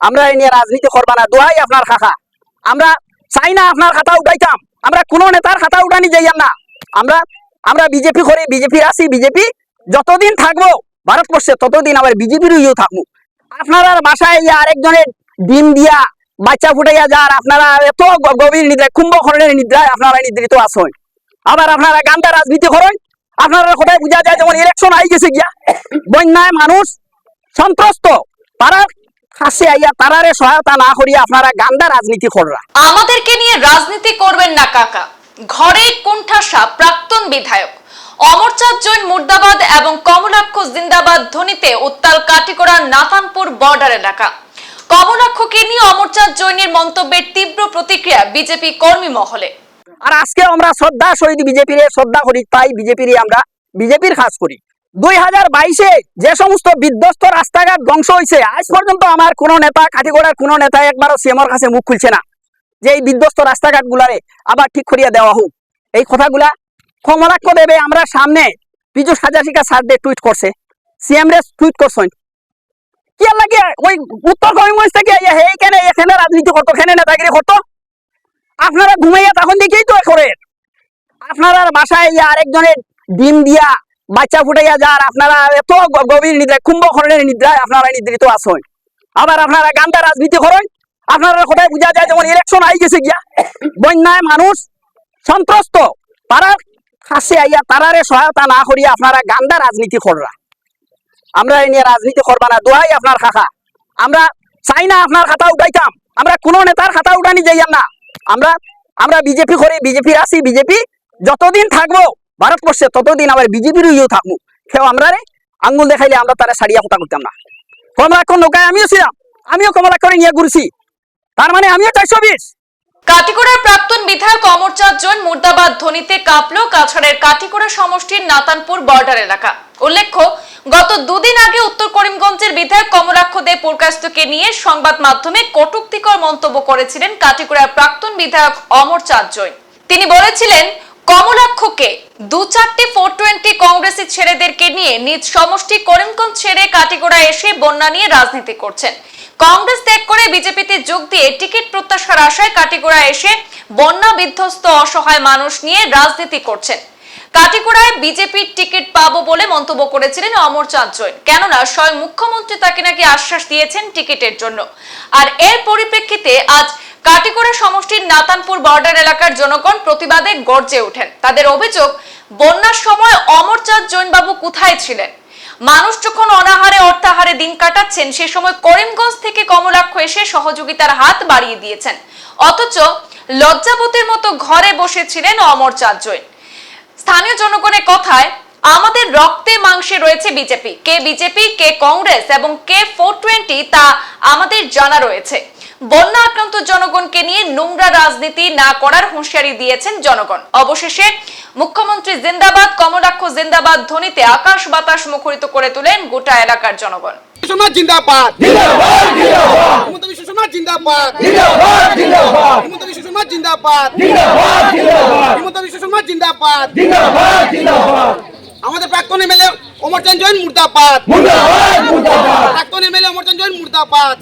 আমরা এই নিয়ে রাজনীতি করবা না, দোহাই আপনার খাখা আমরা চাই না আপনার খাতা উঠাইতাম। আমরা কোনো নেতার খাতা উঠানি যাইয়াম না। আমরা আমরা বিজেপি করি বিজেপি আছি, বিজেপি যতদিন থাকব, ভারতবর্ষে ততদিন আবার বিজেপির ইয়েও থাকব। আপনারা বাসায় ইয়া আরেকজনের ডিম দিয়া বাচ্চা ফুটাইয়া যার আপনারা এত গভীর নিদ্রায়, কুম্ভকর্ণের নিদ্রায় আপনারা নিদ্রিত আসেন আবার আপনারা গান্দা রাজনীতি করেন, আপনারা কোথায় বোঝা যায়, যেমন ইলেকশন আই গেছে গিয়া। বন্যায় মানুষ সন্ত্রস্ত। তারা কাছে আইয়া তারারে সহায়তা না করিয়া আপনারা গান্দা রাজনীতি কররা। আমাদেরকে নিয়ে রাজনীতি করবেন না কাকা। ঘরেই কুণ্ঠাসা প্রাক্তন বিধায়ক। অমরচাঁদ জৈন মুর্দাবাদ এবং কমলাক্ষ জিন্দাবাদ ধ্বনিতে উত্তাল কাটিগড়া নাথানপুর বর্ডার এলাকা। কমলাক্ষকে নিয়ে অমরচাঁদ জৈনের মন্তব্যের তীব্র প্রতিক্রিয়া বিজেপি কর্মী মহলে। আর আজকে আমরা শ্রদ্ধা শহীদ বিজেপির শ্রদ্ধা করি তাই বিজেপির আমরা বিজেপির কাজ করি। দুই হাজার বাইশে যে সমস্ত বিধ্বস্ত রাস্তাঘাট ধ্বংস হয়েছে আজ পর্যন্ত আমার কোনো নেতা, কাঠিগড়ার কোনো নেতা একবারও সিএমর কাছে মুখ খুলছে না। যে এই বিধ্বস্ত রাস্তাঘাট গুলারে আবার ঠিক করিয়া দেওয়া হোক। এই কথাগুলা কমলাক্ষ দেবে আমরা সামনে পীযুষ হাজারিকা স্যার দিয়ে টুইট করছে। সিএম রে টুইট করছেন। কি লাগে? ওই উত্তর করিমগঞ্জ থেকে হে, এখানে রাজনীতি করতো, এখানে নেতাগিরি করতো? আপনারা ঘুমাইয়া তখন দেখেই তো করে আপনারা বাসায় আরেকজনের ডিম দিয়া বাচ্চা ফুটাইয়া যার আপনারা এত গভীর নিদ্রায়, কুম্ভকর্ণের নিদ্রায় আপনারা নিদ্রিত আসেন আবার আপনারা গান্দা রাজনীতি করেন, আপনারা কোথায় বোঝা যায় যেমন ইলেকশন আই গেছে গিয়া, বন্যায় মানুষ সন্ত্রস্ত। তারা কাছে আইয়া তারারে সহায়তা না করিয়া আপনারা গান্দা রাজনীতি কররা। আমরা এই নিয়ে রাজনীতি করবা না, দোহাই আপনার খাখা আমরা চাই না আপনার খাতা উঠাইতাম। আমরা কোনো নেতার খাতা উঠানি যাইয়াম না। আমরা আমরা বিজেপি করি বিজেপি আছি, বিজেপি যতদিন থাকব ভারতবর্ষে ততদিন আবার বিজেপির ইয়েও থাকব। কেউ আমরা রে আঙ্গুল দেখাইলে আমরা তারা সারিয়া কথা করতাম না। কমলাক্ষণ নৌকায় আমিও ছিলাম, আমিও কমলাক্ষণে নিয়ে ঘুরছি। তার মানে আমিও চারশো বিশ। কাটিগড়ার প্রাক্তন বিধায়ক অমরচাঁদ জৈন মুর্দাবাদ ধ্বনিতে কাঁপল কাছাড়ের কাটিগড়া সমষ্টির নাতানপুর বর্ডার এলাকা। উল্লেখ্য, গত দুদিন আগে উত্তর করিমগঞ্জের বিধায়ক কমলাক্ষ দে পুরকাস্তকে নিয়ে সংবাদ মাধ্যমে কটুক্তিকর মন্তব্য করেছিলেন কাটিগড়ার প্রাক্তন বিধায়ক অমরচাঁদ জৈন। তিনি বলেছিলেন কমলাক্ষকে দু চারটি ফোর টোয়েন্টি কংগ্রেসি ছেলেদেরকে নিয়ে নিজ সমষ্টি করিমগঞ্জ ছেড়ে কাটিগড়া এসে বন্যা নিয়ে রাজনীতি করছেন। কংগ্রেস ত্যাগ করে বিজেপিতে যোগ দিয়ে টিকিট প্রত্যাশার আশায় কাটিগড়া এসে বন্যা বিধ্বস্ত অসহায় মানুষ নিয়ে রাজনীতি করছেন। কাটিগড়ায় বিজেপির টিকিট পাবো বলে মন্তব্য করেছিলেন অমরচাঁদ জৈন। কেননা স্বয়ং মুখ্যমন্ত্রী তাকে নাকি আশ্বাস দিয়েছেন টিকিটের জন্য। আর এর পরিপ্রেক্ষিতে আজ কাটিগড়া সমষ্টির নাতানপুর বর্ডার এলাকার জনগণ প্রতিবাদে গর্জে ওঠেন। তাদের অভিযোগ, বন্যার সময় অমরচাঁদ জৈনবাবু কোথায় ছিলেন? মানুষ যখন অনাহারে অর্থাহারে দিন কাটাচ্ছেন, সে সময় করিমগঞ্জ থেকে কমলাক্ষ এসে সহযোগিতার হাত বাড়িয়ে দিয়েছেন। অথচ লজ্জাবতীর মতো ঘরে বসেছিলেন অমরচাঁদ জৈন। স্থানীয় জনগণের কথায়, আমাদের রক্তে মাংসে রয়েছে বিজেপি। কে বিজেপি, কে কংগ্রেস এবং কে ফোর টোয়েন্টি তা আমাদের জানা রয়েছে। বন্যা আক্রান্ত জনগণকে নিয়ে নোংরা রাজনীতি না করার হুঁশিয়ারি দিয়েছেন জনগণ। অবশেষে মুখ্যমন্ত্রী জিন্দাবাদ কমলাক্ষ জিন্দাবাদ ধ্বনিতে আকাশ বাতাস মুখরিত করে তোলেন গোটা এলাকার জনগণ। সমাজ জিন্দাবাদ। জিন্দাবাদ জিন্দাবাদ। হিমন্ত বিশ্ব সমাজ জিন্দাবাদ। জিন্দাবাদ জিন্দাবাদ। হিমন্ত বিশ্ব সমাজ জিন্দাবাদ। জিন্দাবাদ জিন্দাবাদ। হিমন্ত বিশ্ব সমাজ জিন্দাবাদ। জিন্দাবাদ জিন্দাবাদ। আমাদের প্রাক্তন এমএলএ অমরচাঁদ জৈন মুর্দাবাদ। প্রাক্তন এমএলএ অমরচাঁদ জৈন মুর্দাবাদ।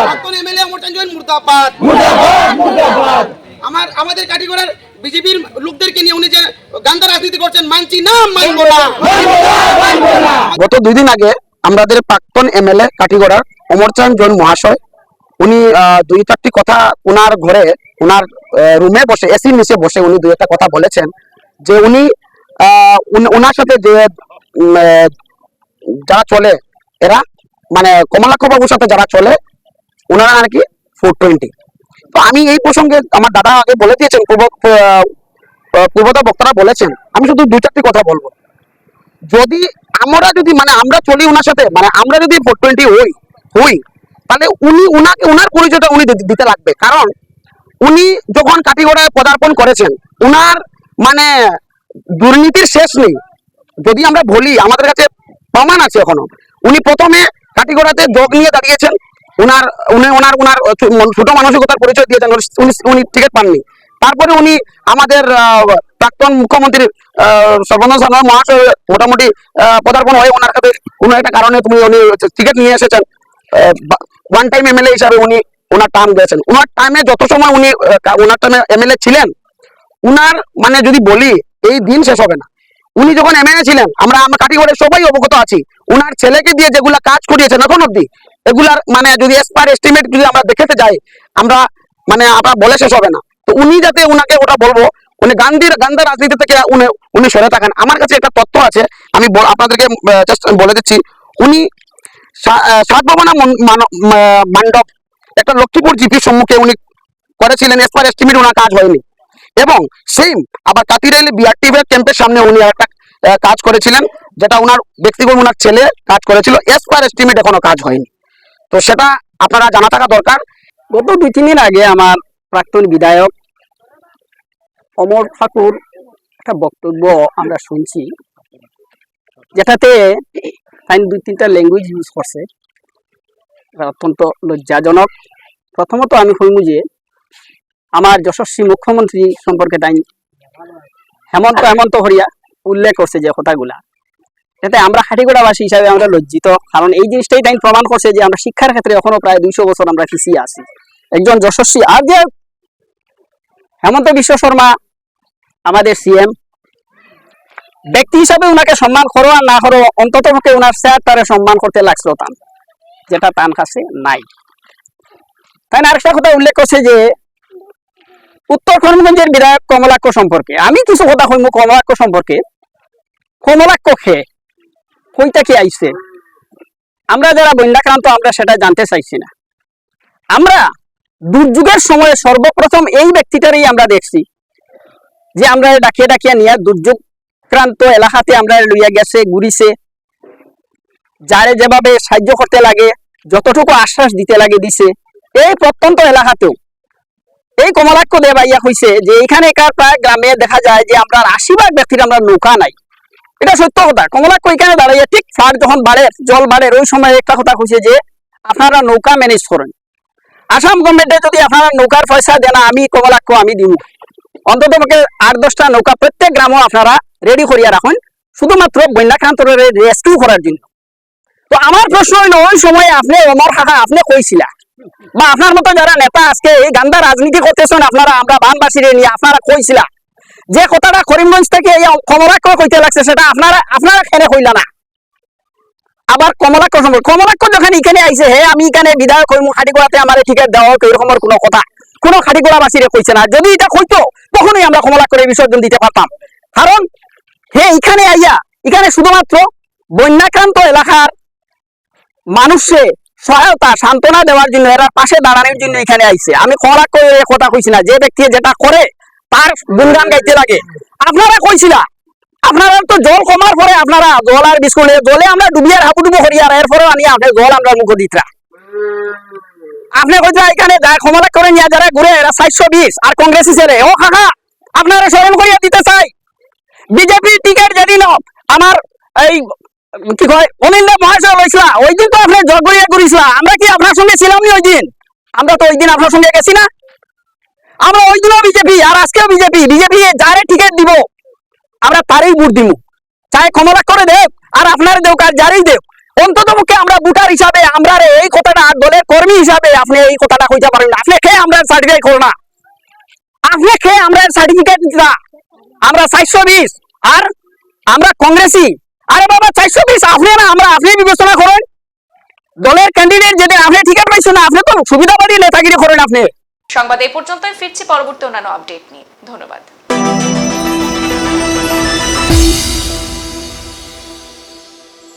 প্রাক্তন এমএলএ অমরচাঁদ জৈন মুর্দাবাদ। আমার আমাদের কাটিগড়ার বিজেপির লোকদেরকে নিয়ে উনি যে গান্ধা রাজনীতি করছেন মানছি না মানবো না। গত দুই দিন আগে আমাদের প্রাক্তন এমএলএ কাটিগড়ার অমরচাঁদ জৈন মহাশয় উনি আহ, দুই চারটি কথা ওনার ঘরে ওনার রুমে বসে এসির নিচে বসে উনি দুই একটা কথা বলেছেন যে উন- ওনার সাথে যে যারা চলে, এরা মানে কমলাক্ষ বাবুর সাথে যারা চলে ওনারা আর কি ফোর টোয়েন্টি তো আমি এই প্রসঙ্গে আমার দাদা আগে বলে দিয়েছেন, পূর্ব পূর্বতা বক্তারা বলেছেন, আমি শুধু দুই চারটি কথা বলব। যদি আমরা যদি মানে আমরা চলি ওনার সাথে মানে আমরা যদি ফোর টোয়েন্টি হই হই, তাহলে উনি উনাকে ওনার পরিচয়টা উনি দিতে- দিতে লাগবে। কারণ উনি যখন কাটিগড়ায় পদার্পণ করেছেন, উনার মানে দুর্নীতির শেষ নেই। যদি আমরা বলি, আমাদের কাছে প্রমাণ আছে এখনও। উনি প্রথমে কাটিগড়াতে যোগ নিয়ে দাঁড়িয়েছেন। ওনার, উনি ওনার ওনার ছোট মানসিকতার পরিচয় দিয়েছেন। উনি টিকিট পাননি। তারপরে উনি আমাদের প্রাক্তন মুখ্যমন্ত্রী সর্বানন্দ সোনোয়াল মহাশয় মোটামুটি পদার্পণ হয়ে ওনার কাছে কোনো একটা কারণে তুমি উনি টিকিট নিয়ে এসেছেন। ওয়ান টাইম এমএলএ হিসাবে উনি ওনার টার্ম দিয়েছেন। ওনার টাইমে যত সময় উনি ওনার টাইমে এমএলএ ছিলেন, উনার মানে যদি বলি এই দিন শেষ হবে না। উনি যখন এমএলএ ছিলেন আমরা আমার কাটিগড়ে সবাই অবগত আছি। উনার ছেলেকে দিয়ে যেগুলা কাজ করিয়েছেন এখন অব্দি এগুলার মানে যদি এসপার এস্টিমেট যদি আমরা দেখতে যাই আমরা মানে আমরা বলে শেষ হবে না। তো উনি যাতে উনাকে ওটা বলব উনি গান্ধীর গান্ধী রাজনীতি থেকে উনি উনি সরে থাকেন। আমার কাছে একটা তথ্য আছে আমি আপনাদেরকে বলে দিচ্ছি। উনি সা- আহ, সাত ভবনা মন- মানব- মা- মণ্ডপ একটা লক্ষ্মীপুর জিপির সম্মুখে উনি করেছিলেন এসপার এস্টিমেট ওনার কাজ হয়নি। এবং সেম আবার কাতিরাইলে বিআরটিভি ক্যাম্পের সামনে উনি একটা কাজ করেছিলেন, যেটা ওনার ব্যক্তিগত ওনার ছেলে কাজ করেছিল এসপার এস্টিমেট এখনও কাজ হয়নি। তো সেটা আপনারা জানা থাকা দরকার। গত দুই, তিন দিন আগে আমার প্রাক্তন বিধায়ক অমর ঠাকুর একটা বক্তব্য আমরা শুনছি, যেটাতে তাই দুই, তিনটা ল্যাঙ্গুয়েজ ইউজ করছে। অত্যন্ত লজ্জাজনক। প্রথমত আমি কইমু যে আমার যশস্বী মুখ্যমন্ত্রী সম্পর্কে তাই হেমন্ত হেমন্ত হরিয়া উল্লেখ করছে যে কথাগুলা। যাতে আমরা হাটিগোড়াবাসী হিসাবে আমরা লজ্জিত, কারণ এই জিনিসটাই তাই প্রমাণ করছে যে আমরা শিক্ষার ক্ষেত্রে এখনও প্রায় দুইশো বছর আমরা পিছিয়ে আছি। একজন যশস্বী আর যে হেমন্ত বিশ্ব শর্মা, আমাদের সিএম ব্যক্তি হিসাবে ওনাকে সম্মান করো আর না করো, অন্তত পক্ষে ওনার স্যার তারে সম্মান করতে লাগছিল তান, যেটা তান কাছে নাই। তাই আরেকটা কথা উল্লেখ করছে যে উত্তর করিমগঞ্জের বিধায়ক কমলাক্ষ সম্পর্কে। আমি কিছু কথা কইমু কমলাক্ষ সম্পর্কে। কমলাক্ষ খে কইটা কি আইছে? আমরা যারা বন্যাক্রান্ত, আমরা সেটা জানতে চাইছি না। আমরা দুর্যোগের সময় সর্বপ্রথম এই ব্যক্তিটারই আমরা দেখছি। যে আমরা ডাকিয়ে ডাকিয়ে নিয়ে দুর্যোগ ক্রান্ত এলাকাতে আমরা লইয়া গেছে, ঘুরিছে। যারে যেভাবে সাহায্য করতে লাগে, যতটুকু আশ্বাস দিতে লাগে দিছে। এই প্রত্যন্ত এলাকাতেও এই কমলাক্ষ দেব আইয়া কইছে যে এখানেকার প্রায় গ্রামে দেখা যায় যে আমরা আশি ভাগ ব্যক্তির আমরা নৌকা নাই। এটা সত্য কথা। কমলাক্ষ এখানে দাঁড়াইয়া ঠিক ফার যখন বাড়ে, জল বাড়ে, ওই সময় একটা কথা কইছে যে আপনারা নৌকা ম্যানেজ করেন। আসাম গভর্নমেন্টে যদি আপনারা নৌকার পয়সা দেন, আমি কমলাক্ষ, আমি দিব। অন্তত পক্ষে আট দশটা নৌকা প্রত্যেক গ্রামও আপনারা রেডি করিয়া রাখুন। শুধুমাত্র বন্যাক্রান্ত রেস্কিউ করার জন্য। তো আমার প্রশ্ন হইল, ওই সময় আপনি অমর কাকা, আপনি কইছিলা বা আপনার মতো যারা নেতা আজকে এই গান্দা রাজনীতি করতেছেন, আপনারা, আমরা বানবাসীরে নিয়ে আপনারা কইছিলা। যে কথাটা করিমগঞ্জ থেকে এই কমলাক্ষ কইতে লাগছে, সেটা আপনারা আপনারা খেনে কইলা না? আবার কমলাক্ষ সম্পর্কে, কমলাক্ষ যখন এখানে আইছে, হে, আমি এখানে বিধায়ক হইমু, খাটিগোড়াতে আমার টিকিট দেওয়া হোক এরকমের কোনো কথা। কোনো খাটিগোড়াবাসীরে কইছে না। যদি এটা কইতো তখনই আমরা কমলাক্ষরে বিসর্জন দিতে পারতাম। কারণ, হে, এখানে আইয়া, এখানে শুধুমাত্র বন্যাক্রান্ত এলাকার মানুষে সহায়তা, সান্ত্বনা দেওয়ার জন্য, এরা পাশে দাঁড়ানোর জন্য এখানে আইছে। আমি খরা করে কথা কইছি না। যে ব্যক্তি যেটা করে, তার গুণগান গাইতে লাগে। আপনারা কইছিলা? আপনারা তো জল কমার পরে আপনারা জল আর বিস্কুট জলে আমরা ডুবিয়ে হাবুডুবু করি আর এরপরে আনি আপনি জল আমরা মুখ দিতরা। আপনি কইছিলা এখানে যা ক্ষমতা করে নিয়ে যারা ঘুরে, এরা চারশো বিশ। আর কংগ্রেসি ছেলে ও কাকা আপনারা স্মরণ করিয়া দিতে চাই। বিজেপির টিকিট যেদিন আমার এই কি কয়? অনিন্দ মহাশয় লইছিলা ওই দিন তো আপনি জগরিয়া করিছিলা আমরা কি আপনার সঙ্গে ছিলাম নি ওই দিন? আমরা তো ওই দিন আপনার সঙ্গে গেছি না। আমরা ওই দিনও বিজেপি, আর আজকেও বিজেপি। বিজেপি যারে টিকিট দিব, আমরা তারই ভোট দিব চাই ক্ষমতা করে দেব, আর আপনার দেব আর যারই দেব অন্তত পক্ষে আমরা ভোটার হিসাবে, আমরা এই কথাটা দলের কর্মী হিসাবে আপনি এই কথাটা কইতে পারেন না। আপনি খেয়ে আমরা সার্টিফিকেট করো না। আপনি খেয়ে আমরা সার্টিফিকেট দিতা আমরা চারশো বিশ, আর আমরা কংগ্রেসি। আরে বাবা, চারশো বিশ আপনি না আমরা আপনি বিবেচনা করেন। দলের ক্যান্ডিডেট যেদিন আপনি টিকিট পাইছেন না আপনি তো সুবিধা সুবিধাবাদী নেতাগিরি করেন আপনি। সংবাদ এই পর্যন্তই, ফিরছি পরবর্তী অন্যান্য আপডেট নিয়ে। ধন্যবাদ।